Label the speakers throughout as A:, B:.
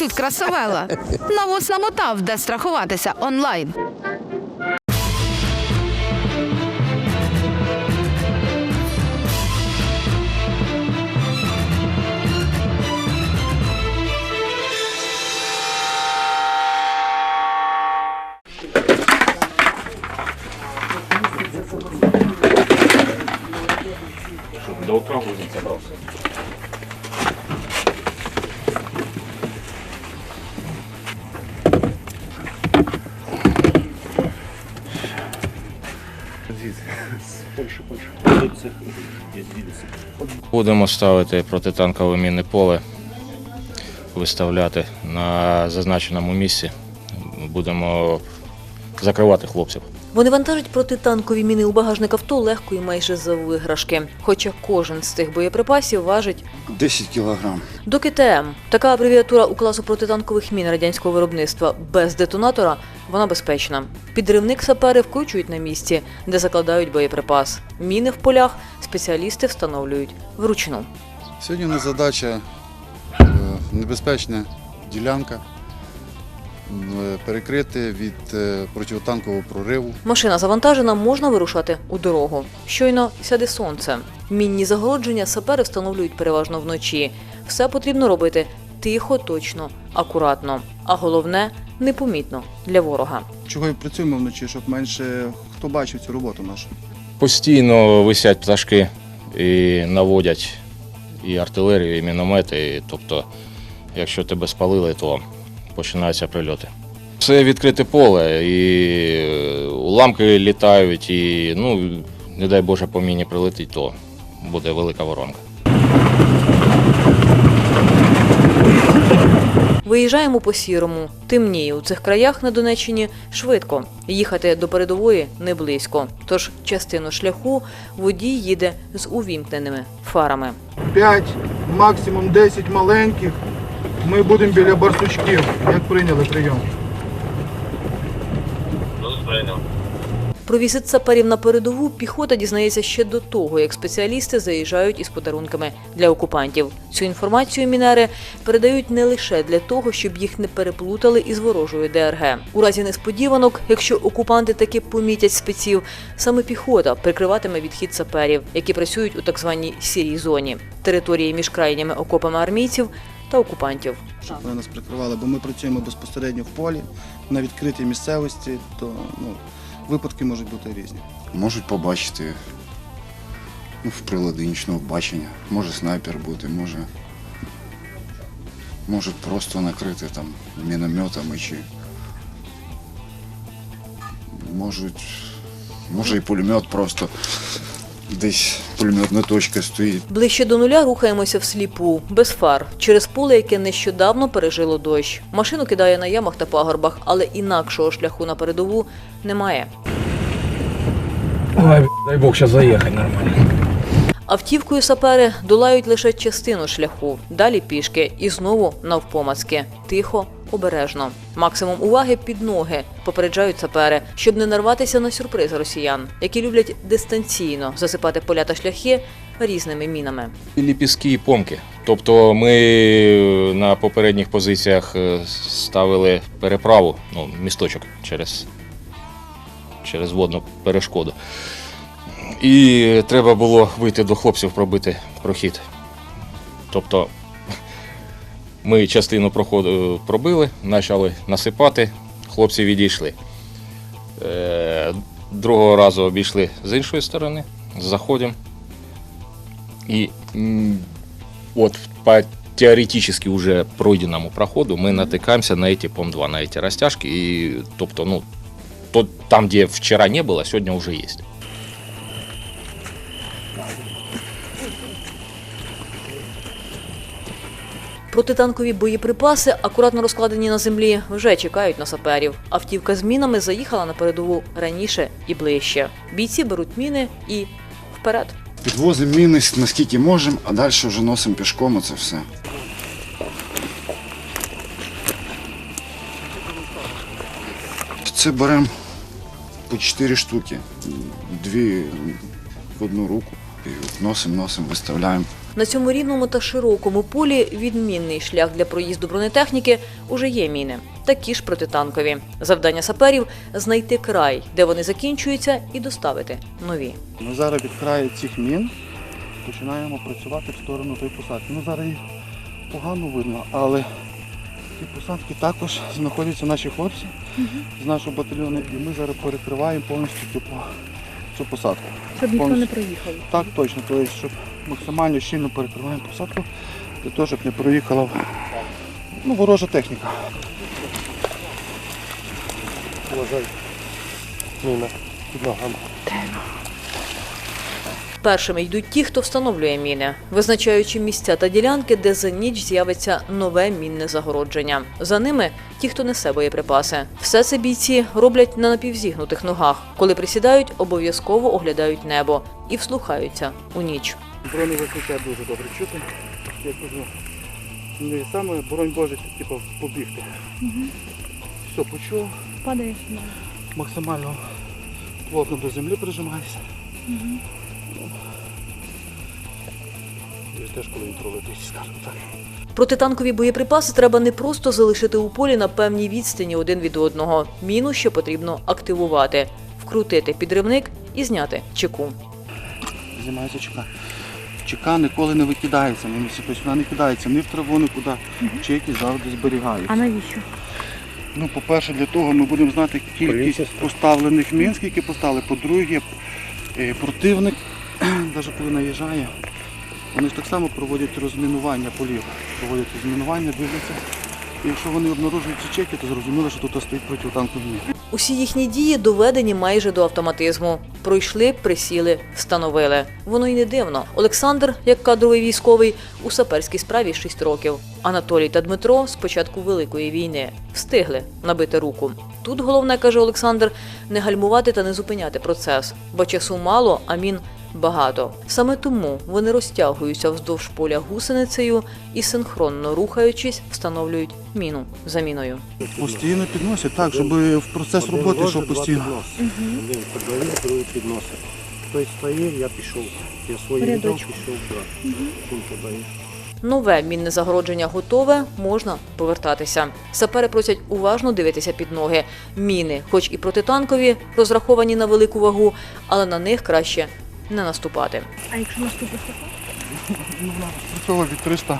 A: Від красавела. Навоз намотав, де страхуватися онлайн.
B: Будемо ставити протитанкове мінне поле, виставляти на зазначеному місці. Будемо закривати хлопців.
C: Вони вантажать протитанкові міни у багажник авто легко і майже за виграшки. Хоча кожен з цих боєприпасів важить
D: 10 кілограм.
C: до КТМ. Така абревіатура у класу протитанкових мін радянського виробництва без детонатора вона безпечна. Підривник сапери вкручують на місці, де закладають боєприпас. Міни в полях спеціалісти встановлюють вручну.
D: Сьогодні у нас задача е, небезпечна ділянка перекрити від е, протитанкового прориву.
C: Машина завантажена, можна вирушати у дорогу. Щойно сяде сонце. Мінні загородження сапери встановлюють переважно вночі. Все потрібно робити тихо, точно, акуратно. А головне непомітно для ворога.
E: Чого і працюємо вночі, щоб менше хто бачив цю роботу нашу.
B: Постійно висять пташки і наводять і артилерію, і міномети. Тобто, якщо тебе спалили, то починаються прильоти. Це відкрите поле, і е, уламки літають, і ну, не дай Боже, по міні прилетить, то буде велика воронка.
C: Виїжджаємо по сірому. Темніє у цих краях на Донеччині швидко. Їхати до передової не близько. Тож частину шляху водій їде з увімкненими фарами.
F: 5, максимум 10 маленьких. Ми будемо біля барсучків, як прийняли прийом.
C: Про візит саперів на передову піхота дізнається ще до того, як спеціалісти заїжджають із подарунками для окупантів. Цю інформацію мінери передають не лише для того, щоб їх не переплутали із ворожою ДРГ. У разі несподіванок, якщо окупанти таки помітять спеців, саме піхота прикриватиме відхід саперів, які працюють у так званій сірій зоні території між крайніми окопами армійців та окупантів.
E: Щоб вони нас прикривали, бо ми працюємо безпосередньо в полі, на відкритій місцевості, то ну, випадки можуть бути різні.
D: Можуть побачити ну, в прилади нічного бачення. Може снайпер бути, може. Можуть просто накрити там мінометами чи. Можуть. Може і пулемет просто десь пулеметна точка стоїть.
C: Ближче до нуля рухаємося всліпу, без фар, через поле, яке нещодавно пережило дощ. Машину кидає на ямах та пагорбах, але інакшого шляху на передову немає.
B: Ой, дай Бог, зараз заїхати нормально.
C: Автівкою сапери долають лише частину шляху, далі пішки і знову навпомацки. Тихо, обережно. Максимум уваги під ноги попереджають сапери, щоб не нарватися на сюрприз росіян, які люблять дистанційно засипати поля та шляхи різними мінами.
B: Ліпістки і помки. Тобто ми на попередніх позиціях е, ставили переправу, ну, місточок через, через водну перешкоду. І треба було вийти до хлопців, пробити прохід. Тобто ми частину проходу пробили, почали насипати, хлопці відійшли. Е, Другого разу обійшли з іншої сторони, заходимо. И м, вот по теоретически уже пройденному проходу мы натыкаемся на эти ПОМ-2, на эти растяжки. И, тобто, ну, то, там, где вчера не было, сегодня уже есть.
C: Протитанкові боєприпаси, акуратно розкладені на землі, вже чекають на саперів. Автівка з мінами заїхала на передову раніше і ближче. Бійці беруть міни і вперед.
D: Підвозимо міни наскільки можемо, а далі вже носимо пішком оце все. Це беремо по 4 штуки, дві в одну руку. І носимо, носимо, виставляємо
C: На цьому рівному та широкому полі відмінний шлях для проїзду бронетехніки уже є міни, такі ж протитанкові. Завдання саперів знайти край, де вони закінчуються, і доставити нові.
E: Ми зараз від краю цих мін починаємо працювати в сторону тої посадки. Ну зараз їх погано видно, але ті посадки також знаходяться наші хлопці з нашого батальйону, і ми зараз перекриваємо повністю цю, цю посадку. Щоб ніхто не проїхав. Так, точно. Тобто, щоб максимально щільно перекриваємо посадку, для того, щоб не проїхала ну, ворожа техніка.
C: Першими йдуть ті, хто встановлює міни, визначаючи місця та ділянки, де за ніч з'явиться нове мінне загородження. За ними ті, хто несе боєприпаси. Все це бійці роблять на напівзігнутих ногах. Коли присідають, обов'язково оглядають небо і вслухаються у ніч.
E: Броневикриття дуже добре чути. Я кажу, не саме боронь Боже, типу, побігти. Все, почув.
G: Падаєш
E: Максимально плотно до землі прижимаюся. І теж коли він пролетить, скажімо так.
C: Протитанкові боєприпаси треба не просто залишити у полі на певній відстані один від одного. Міну ще потрібно активувати, вкрутити підривник і зняти чеку.
E: Знімається чека. Чека ніколи не викидається на місці. Тобто вона не кидається ні в траву, нікуди. Чеки завжди зберігаються.
G: А навіщо?
E: Ну, по-перше, для того ми будемо знати кількість поставлених мін, скільки поставили. По-друге, е, противник, навіть коли наїжджає, вони ж так само проводять розмінування полів. Проводять розмінування, дивляться. Якщо вони обнаружують ці чеки, то зрозуміло, що тут стоїть протитанкові міни.
C: Усі їхні дії доведені майже до автоматизму. Пройшли, присіли, встановили. Воно й не дивно. Олександр, як кадровий військовий, у саперській справі 6 років. Анатолій та Дмитро з початку Великої війни встигли набити руку. Тут головне, каже Олександр, не гальмувати та не зупиняти процес, бо часу мало, а мін багато. Саме тому вони розтягуються вздовж поля гусеницею і синхронно рухаючись, встановлюють міну за міною.
E: Постійно підносять так, щоб в процес роботи йшов постійно.
H: Один подавив, другий підносив. Той стоїв, я пішов. Я свої віддав, пішов брати. Він.
C: Нове мінне загородження готове, можна повертатися. Сапери просять уважно дивитися під ноги. Міни, хоч і протитанкові, розраховані на велику вагу, але на них краще не наступати.
G: А якщо наступить
E: Цього від 300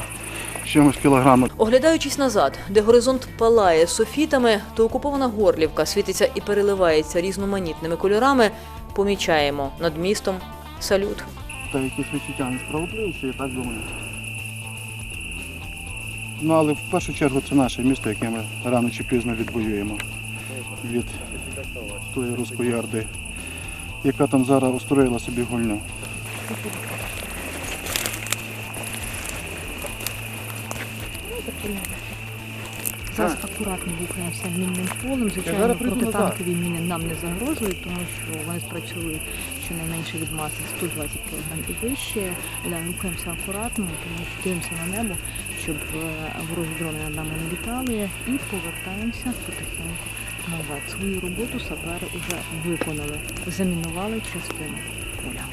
E: чимось кілограми.
C: Оглядаючись назад, де горизонт палає софітами, то окупована Горлівка світиться і переливається різноманітними кольорами. Помічаємо над містом салют.
E: Та якісь відчуття несправедливості, я так думаю. Ну, але в першу чергу це наше місто, яке ми рано чи пізно відвоюємо від тої руської орди, яка там зараз устроїла собі гульню.
G: Зараз акуратно рухаємося мінним полем. Звичайно, протитанкові міни нам не загрожують, тому що вони спрацьовують щонайменше від маси 120 кг і вище. Але рухаємося акуратно, тому що дивимося на небо, щоб е, ворожі дрони над нами не літали, і повертаємося потихеньку назад. Свою роботу сапери вже виконали, замінували частину поля.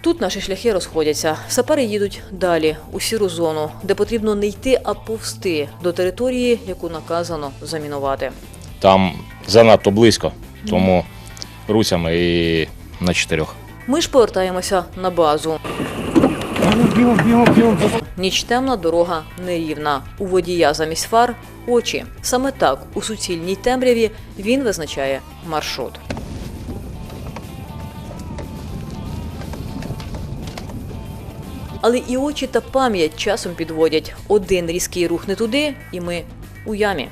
C: Тут наші шляхи розходяться. Сапери їдуть далі, у сіру зону, де потрібно не йти, а повсти до території, яку наказано замінувати.
B: Там занадто близько, тому руцями і на чотирьох.
C: Ми ж повертаємося на базу. Ніч темна, дорога нерівна. У водія замість фар очі. Саме так у суцільній темряві він визначає маршрут. Але і очі та пам'ять часом підводять. Один різкий рух не туди, і ми у ямі.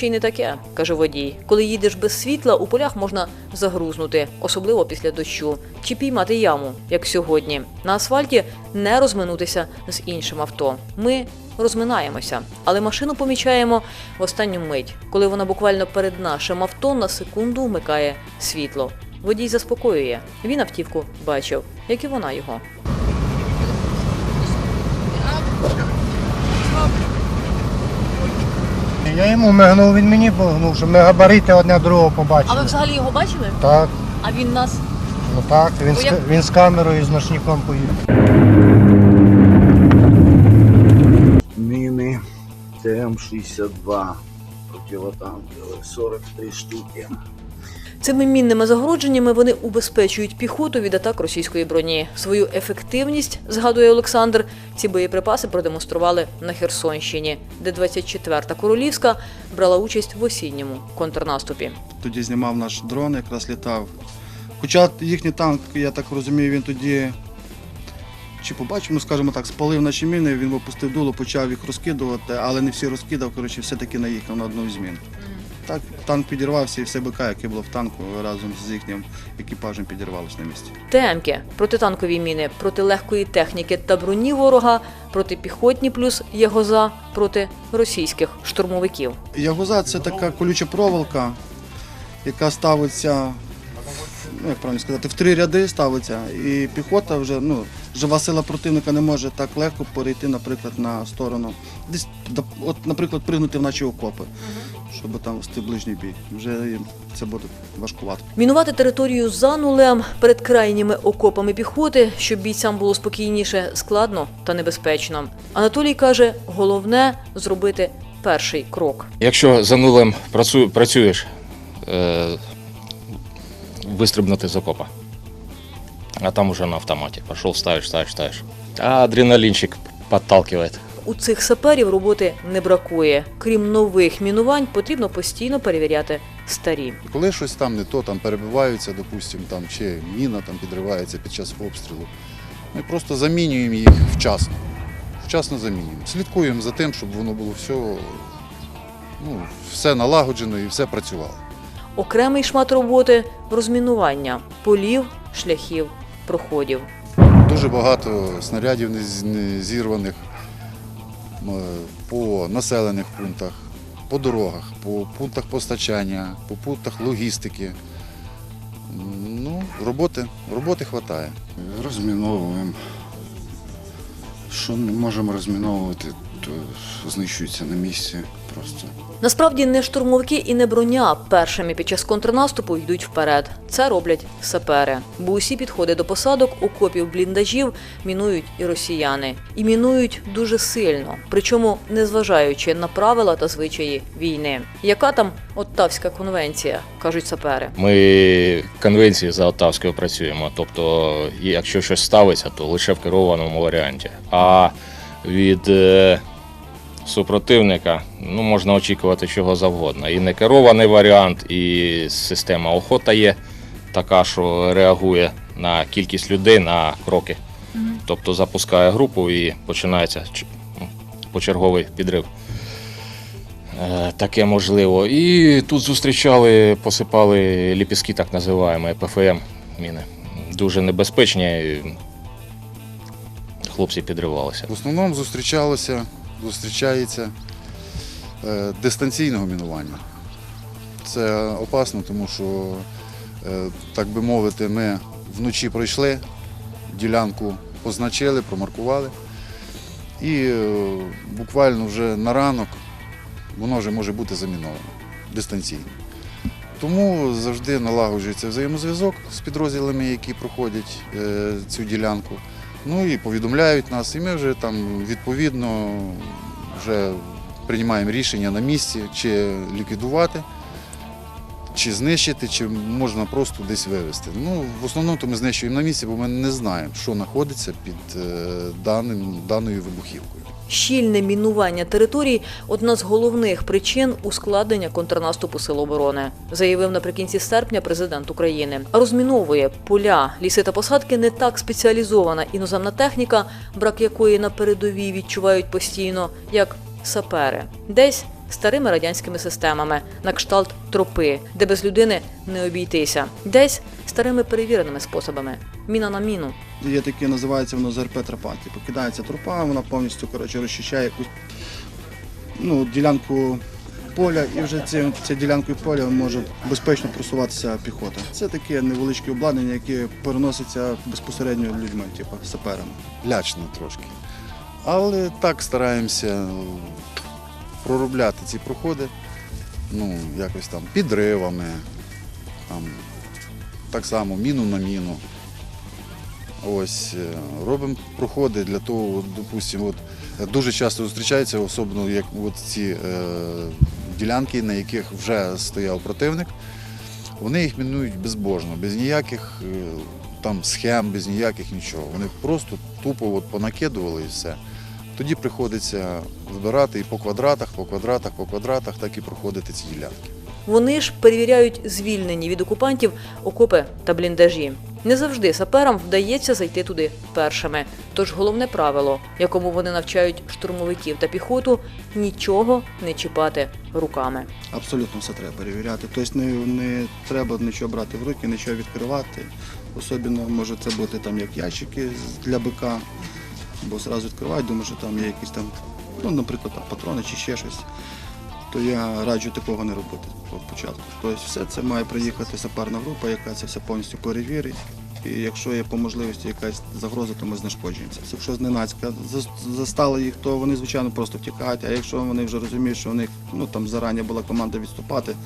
C: Ще й не таке, каже водій. Коли їдеш без світла, у полях можна загрузнути, особливо після дощу, чи піймати яму, як сьогодні. На асфальті не розминутися з іншим авто. Ми розминаємося, але машину помічаємо в останню мить, коли вона буквально перед нашим авто на секунду вмикає світло. Водій заспокоює. Він автівку бачив, як і вона його.
H: Я йому мигнув, він мені мигнув, що ми габарити одне другого побачили.
C: взагалі його бачили?
H: Так,
C: А він нас
H: ну так, він, з,
C: я-
H: він з камерою, з ночником поїхав.
I: Міни ТМ-62 противотанкові, 43 штуки.
C: Цими мінними загородженнями вони убезпечують піхоту від атак російської броні. Свою ефективність, згадує Олександр, ці боєприпаси продемонстрували на Херсонщині, де 24-та Королівська брала участь в осінньому контрнаступі.
E: Тоді знімав наш дрон, якраз літав. Хоча їхній танк, я так розумію, він тоді чи побачив, ну скажімо так, спалив наші міни, він випустив дуло, почав їх розкидувати, але не всі розкидав, коротше, все-таки наїхав на одну зміну. Так, танк підірвався і все БК, яке було в танку, разом з їхнім екіпажем підірвалося на місці.
C: ТМки, протитанкові міни, проти легкої техніки та броні ворога, протипіхотні плюс єгоза проти російських штурмовиків.
E: Ягоза це така колюча проволока, яка ставиться, ну як правильно сказати, в три ряди ставиться, і піхота вже, ну, жива сила противника не може так легко перейти, наприклад, на сторону. Десь, от, наприклад, пригнути в наші окопи, щоб там вести ближній бій. Вже їм це буде важкувато.
C: Мінувати територію за нулем перед крайніми окопами піхоти, щоб бійцям було спокійніше, складно та небезпечно. Анатолій каже, головне зробити перший крок.
B: Якщо за нулем працюєш, е, вистрибнути з окопа. А там уже на автоматі. Пішов, ставиш, ставиш, ставиш. А адреналінчик підталкиває.
C: У цих саперів роботи не бракує. Крім нових мінувань, потрібно постійно перевіряти старі.
D: Коли щось там не то, там перебиваються, допустимо, там, чи міна там підривається під час обстрілу, ми просто замінюємо їх вчасно. Вчасно замінюємо. Слідкуємо за тим, щоб воно було все, ну, все налагоджено і все працювало.
C: Окремий шмат роботи розмінування полів, шляхів, проходів.
D: Дуже багато снарядів не зірваних по населених пунктах, по дорогах, по пунктах постачання, по пунктах логістики. Ну, роботи, роботи вистачає.
J: Розміновуємо. Що не можемо розміновувати, то знищується на місці просто.
C: Насправді не штурмовики і не броня першими під час контрнаступу йдуть вперед. Це роблять сапери. Бо усі підходи до посадок, окопів, бліндажів мінують і росіяни. І мінують дуже сильно, причому незважаючи на правила та звичаї війни. Яка там Оттавська конвенція, кажуть сапери.
B: Ми конвенції за Оттавською працюємо. Тобто, якщо щось ставиться, то лише в керованому варіанті. А від е, супротивника ну, можна очікувати чого завгодно. І не керований варіант, і система охота є така, що реагує на кількість людей на кроки. Тобто запускає групу і починається почерговий підрив. Е, Таке можливо. І тут зустрічали, посипали ліпістки, так називаємо, ПФМ міни. Дуже небезпечні. Хлопці підривалися.
D: В основному зустрічалося, зустрічається е, дистанційного мінування. Це опасно, тому що, е, так би мовити, ми вночі пройшли, ділянку позначили, промаркували. І е, буквально вже на ранок воно вже може бути заміновано дистанційно. Тому завжди налагоджується взаємозв'язок з підрозділами, які проходять цю ділянку. Ну і повідомляють нас, і ми вже там відповідно вже приймаємо рішення на місці, чи ліквідувати, чи знищити, чи можна просто десь вивезти. Ну, в основному то ми знищуємо на місці, бо ми не знаємо, що знаходиться під е, даним, даною вибухівкою.
C: Щільне мінування територій одна з головних причин ускладнення контрнаступу Сил оборони, заявив наприкінці серпня президент України. Розміновує поля, ліси та посадки не так спеціалізована іноземна техніка, брак якої на передовій відчувають постійно, як сапери. Десь старими радянськими системами на кшталт тропи, де без людини не обійтися, десь старими перевіреними способами міна на міну.
E: Є таке, називається воно ЗРП тропа. Типу кидається тропа, вона повністю коротше, розчищає якусь ну, ділянку поля, і вже ці, ця ділянкою поля може безпечно просуватися піхота. Це таке невеличке обладнання, яке переноситься безпосередньо людьми, типу саперами.
D: лячно трошки. Але так стараємося проробляти ці проходи, ну, якось там підривами, там, так само міну на міну. Ось е, робимо проходи для того, допустимо, от, дуже часто зустрічається, особливо як от ці е, ділянки, на яких вже стояв противник. Вони їх мінують безбожно, без ніяких е, там схем, без ніяких нічого. Вони просто тупо от понакидували і все. Тоді приходиться збирати і по квадратах, по квадратах, по квадратах, так і проходити ці ділянки.
C: Вони ж перевіряють звільнені від окупантів окопи та бліндажі. Не завжди саперам вдається зайти туди першими. Тож головне правило, якому вони навчають штурмовиків та піхоту нічого не чіпати руками.
E: Абсолютно все треба перевіряти. Тобто не, не треба нічого брати в руки, нічого відкривати. Особливо може це бути там як ящики для бика, бо одразу відкривають, думаю, що там є якісь там, ну, наприклад, там, патрони чи ще щось. То я раджу такого не робити спочатку. початку. Тобто все це має приїхати саперна група, яка це все повністю перевірить. І якщо є по можливості якась загроза, то ми знешкоджуємося. Якщо зненацька зас- застали їх, то вони, звичайно, просто втікають. А якщо вони вже розуміють, що у них ну, там зарані була команда відступати,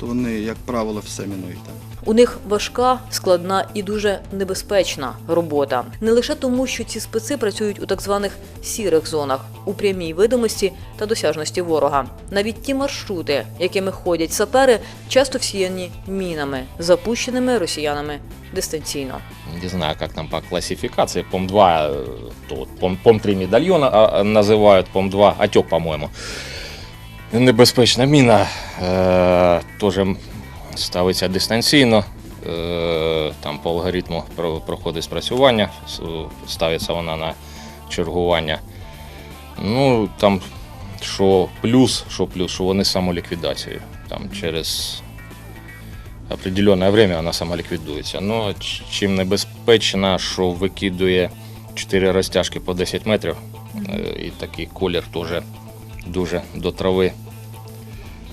E: то вони, як правило, все мінують.
C: У них важка, складна і дуже небезпечна робота. Не лише тому, що ці специ працюють у так званих сірих зонах у прямій видимості та досяжності ворога. Навіть ті маршрути, якими ходять сапери, часто всіяні мінами, запущеними росіянами дистанційно.
B: Не знаю, как там по классификации. ПОМ-2, э, то вот ПОМ- ПОМ-3 медальона а, а, ПОМ-2 отек, по-моему. Небезпечна міна е, теж ставиться дистанційно. Е, там по алгоритму проходить спрацювання, ставиться вона на чергування. Ну, там, що плюс, що плюс, що вони самоліквідацією. Там через определенное время вона самоліквідується. Ну, чим небезпечна, що викидує 4 розтяжки по 10 метрів, і такий колір теж дуже до трави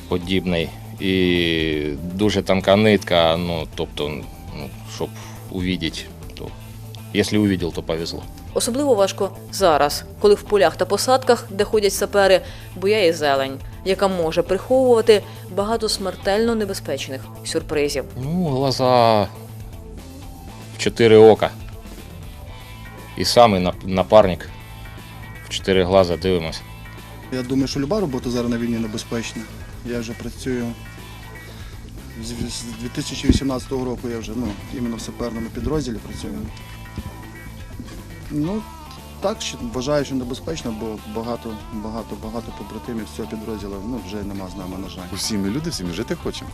B: подібний. І дуже тонка нитка, ну, тобто, ну, щоб увидіти, то якщо увидел, то повезло.
C: Особливо важко зараз, коли в полях та посадках, де ходять сапери, буяє зелень, яка може приховувати багато смертельно небезпечних сюрпризів.
B: Ну, глаза в чотири ока. І самий напарник в чотири глаза дивимося.
E: Я думаю, що люба робота зараз на війні небезпечна. Я вже працюю з з 2018 року, я вже ну, іменно в саперному підрозділі працюю. Ну, так, що вважаю, що небезпечно, бо багато, багато, багато побратимів з цього підрозділу ну, вже нема з нами, на жаль.
D: Усі ми люди, всі ми жити хочемо.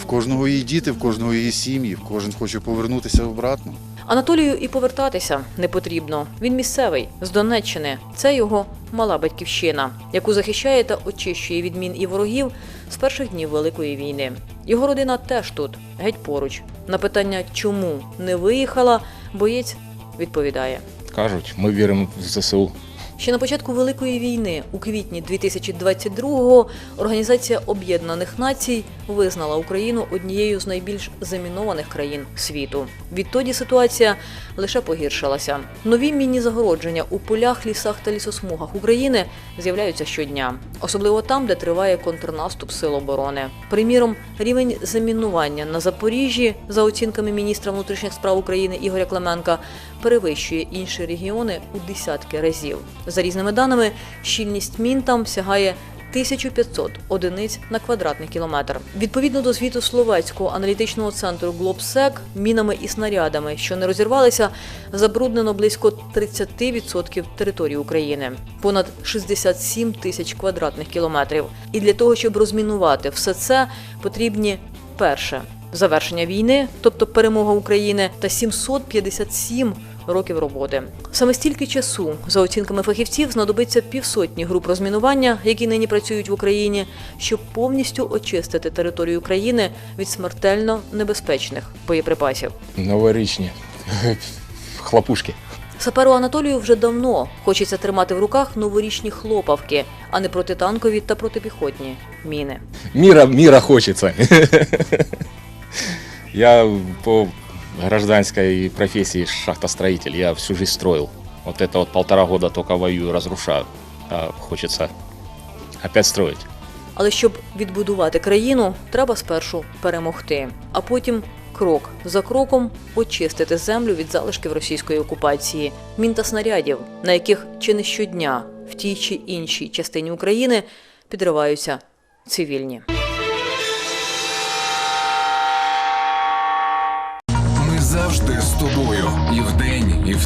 D: В кожного є діти, в кожного є сім'ї, в кожен хоче повернутися обратно.
C: Анатолію і повертатися не потрібно. Він місцевий з Донеччини. Це його мала батьківщина, яку захищає та очищує від мін і ворогів з перших днів Великої війни. Його родина теж тут, геть поруч. На питання, чому не виїхала, боєць відповідає.
B: Кажуть, ми віримо в ЗСУ.
C: Ще на початку Великої війни, у квітні 2022-го, Організація Об'єднаних Націй визнала Україну однією з найбільш замінованих країн світу. Відтоді ситуація лише погіршилася. Нові мінні загородження у полях, лісах та лісосмугах України з'являються щодня, особливо там, де триває контрнаступ сил оборони. Приміром, рівень замінування на Запоріжжі, за оцінками міністра внутрішніх справ України Ігоря Клименка, перевищує інші регіони у десятки разів. За різними даними, щільність мін там сягає 1500 одиниць на квадратний кілометр. Відповідно до звіту словацького аналітичного центру Глобсек, мінами і снарядами, що не розірвалися, забруднено близько 30% території України, понад 67 тисяч квадратних кілометрів. І для того, щоб розмінувати все це, потрібні перше завершення війни, тобто перемога України, та 757 років роботи. Саме стільки часу, за оцінками фахівців, знадобиться півсотні груп розмінування, які нині працюють в Україні, щоб повністю очистити територію країни від смертельно небезпечних боєприпасів.
B: Новорічні хлопушки.
C: Саперу Анатолію вже давно хочеться тримати в руках новорічні хлопавки, а не протитанкові та протипіхотні міни.
B: Мира, мира хочется. Я по гражданской профессии шахтостроитель, я всю жизнь строил. Вот это вот полтора года только воюю, разрушаю. А хочется опять строить.
C: Але щоб відбудувати країну, треба спершу перемогти, а потім крок за кроком очистити землю від залишків російської окупації, мін та снарядів, на яких чи не щодня в тій чи іншій частині України підриваються цивільні.